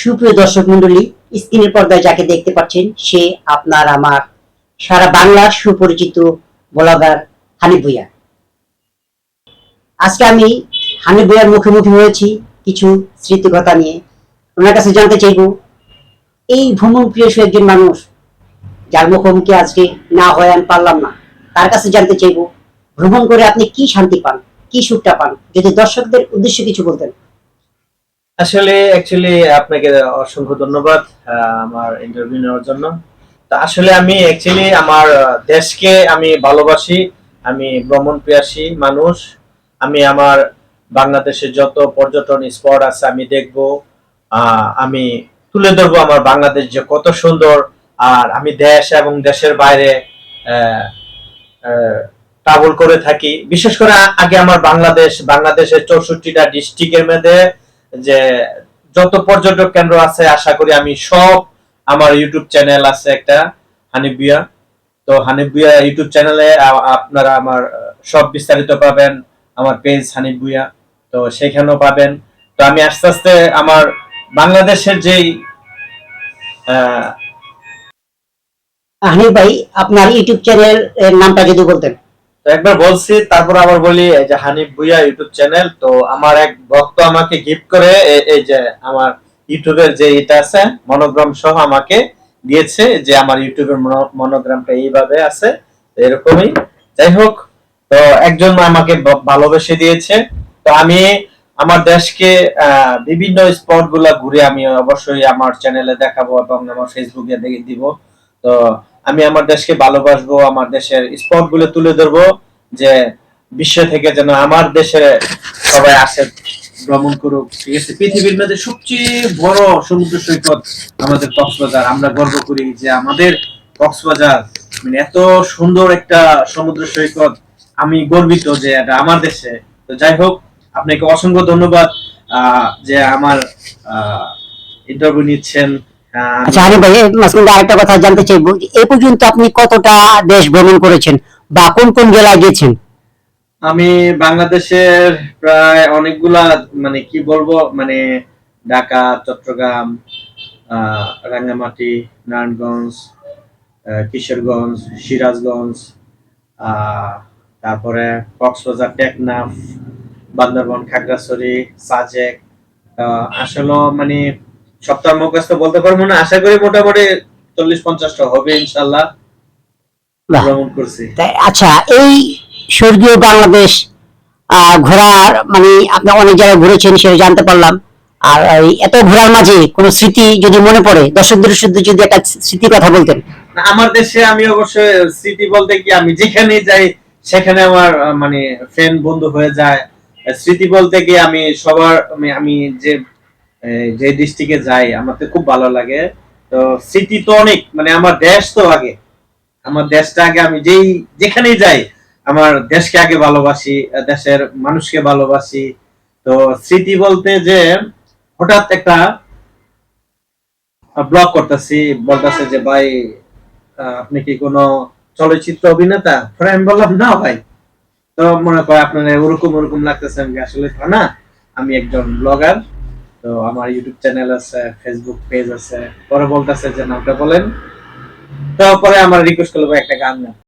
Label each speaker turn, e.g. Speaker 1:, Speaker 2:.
Speaker 1: সুপ্রিয় দর্শক মন্ডলী স্ক্রিনের পর্দায় যাকে দেখতে পাচ্ছেন, সে আপনার আমার সারা বাংলার সুপরিচিত ব্লগার হানিফ ভুইয়া। আজকে আমি হানিফ ভুইয়ার মুখোমুখি হয়েছি কিছু স্মৃতিকথা নিয়ে। ওনার কাছে জানতে চাইব, এই ভ্রমণ প্রিয় একজন মানুষ, যার মুখোমুখি আজকে না হয় আমি পারলাম না, তার কাছে জানতে চাইব, ভ্রমণ করে আপনি কি শান্তি পান, কি সুখটা পান? যদি দর্শকদের উদ্দেশ্যে কিছু বলতেন।
Speaker 2: আসলে অ্যাকচুয়ালি আপনাকে অসংখ্য ধন্যবাদ আমার ইন্টারভিউ নেওয়ার জন্য। আসলে আমি অ্যাকচুয়ালি আমার দেশকে আমি ভালোবাসি, আমি ভ্রমণ প্রিয়াসী মানুষ, আমি আমার বাংলাদেশের যত পর্যটন স্পট আছে আমি দেখব আমি তুলে ধরবো আমার বাংলাদেশ যে কত সুন্দর, আর আমি দেশ এবং দেশের বাইরে ট্রাভেল করে থাকি। বিশেষ করে আগে আমার বাংলাদেশ, বাংলাদেশের চৌষট্টিটা ডিস্ট্রিক্টের মধ্যে যে যত পর্যটক কেন্দ্র আছে, আশা করি আমি সব আমার ইউটিউব চ্যানেল আছে একটা হানিবিয়া তো হানিবিয়া ইউটিউব চ্যানেলে আপনারা আমার সব বিস্তারিত পাবেন। আমার পেজ হানিবুয়া তো সেখানেও পাবেন। তো আমি আস্তে আস্তে আমার বাংলাদেশের যেই
Speaker 1: হানিফ ভাই, আপনার ইউটিউব চ্যানেল নামটা যদি বলতেন।
Speaker 2: একবার বলছি, তারপর আবার বলি যে হানিফ ভুইয়া ইউটিউব চ্যানেল, তো আমার এক ভক্ত আমাকে গিফট করে এই যে আমার ইউটিউবের যে এটা আছে মনোগ্রাম সহ আমাকে দিয়েছে যে আমার ইউটিউবের মনোগ্রামটা এইভাবে আছে এরকমই। যাই হোক, তো একজন আমাকে ভালোবেসে দিয়েছে। তো আমি আমার দেশকে বিভিন্ন স্পটগুলা ঘুরে আমি অবশ্যই আমার চ্যানেলে দেখাবো এবং আমার ফেসবুকে দিব। তো আমি আমার দেশকে ভালোবাসবো, আমার দেশের স্পটগুলো তুলে ধরবো যে বিশ্ব থেকে যেন আমার দেশে সবাই আসে, ভ্রমণ করুক। ঠিক আছে? পৃথিবীর মধ্যে সবচেয়ে বড় সমুদ্র সৈকত আমাদের কক্সবাজার। আমরা গর্ব করি যে আমাদের কক্সবাজার মানে এত সুন্দর একটা সমুদ্র সৈকত। আমি গর্বিত যে এটা আমার দেশে। তো যাই হোক, আপনাকে অসংখ্য ধন্যবাদ যে আমার ইন্টারভিউ নিচ্ছেন।
Speaker 1: আচ্ছা হানিফ ভাই মাঝখানে আরেকটা কথা জানতে চাইব যে এ পর্যন্ত আপনি কতটা দেশ ভ্রমণ করেছেন বা কোন কোন জেলায় গেছেন
Speaker 2: আমি বাংলাদেশের প্রায় অনেকগুলা মানে কি বলব মানে ঢাকা, চট্টগ্রাম রাঙ্গামাটি, নারায়ণগঞ্জ কিশোরগঞ্জ, সিরাজগঞ্জ তারপরে কক্সবাজার, টেকনাফ, বান্দরবন, খাগড়াছড়ি, সাজেক আসলে মানে সপ্তাহ মুখস্থ বলতে পারব না। আশা করি মোটামুটি চল্লিশ পঞ্চাশটা হবে ইনশাল্লাহ। ভ্রমণ করছি।
Speaker 1: আচ্ছা এই স্বর্গীয় বাংলাদেশ ঘোরার মানে আপনি অনেক জায়গায় ঘুরেছেন সেটা জানতে পারলাম। আর এত ঘোরার মাঝে কোনো স্মৃতি যদি মনে পড়ে দর্শকদের শুধু যদি একটা স্মৃতির কথা বলতেন।
Speaker 2: আমার দেশে আমি অবশ্যই স্মৃতি বলতে কি আমি যেখানে যাই সেখানে আমার মানে ফ্রেন্ড বন্ধু হয়ে যায়। স্মৃতি বলতে কি আমি সবার আমি যে যে ডিস্ট্রিক্টে যাই, আমার তো খুব ভালো লাগে। তো স্মৃতি তো অনেক মানে আমার দেশ তো আগে। আমার দেশটা আগে আমি যেই, যেখানেই যাই, আমার দেশকে আগে ভালোবাসি দেশের মানুষকে ভালোবাসি। তো স্মৃতি বলতে যে, হঠাৎ একটা ব্লগ করতেছি, বলতেছে যে, ভাই আপনি কি কোনো চলচ্চিত্র অভিনেতা? পরে আমি বললাম, না, ভাই। তো মনে করে আপনার ওরকম ওরকম লাগতেছে, আমি আসলে, না আমি একজন ব্লগার তো আমার ইউটিউব চ্যানেল আছে ফেসবুক পেজ আছে। পরে বলতেছে যে, নামটা বলেন। তারপরে পরে আমার রিকোয়েস্ট করব একটা গান গান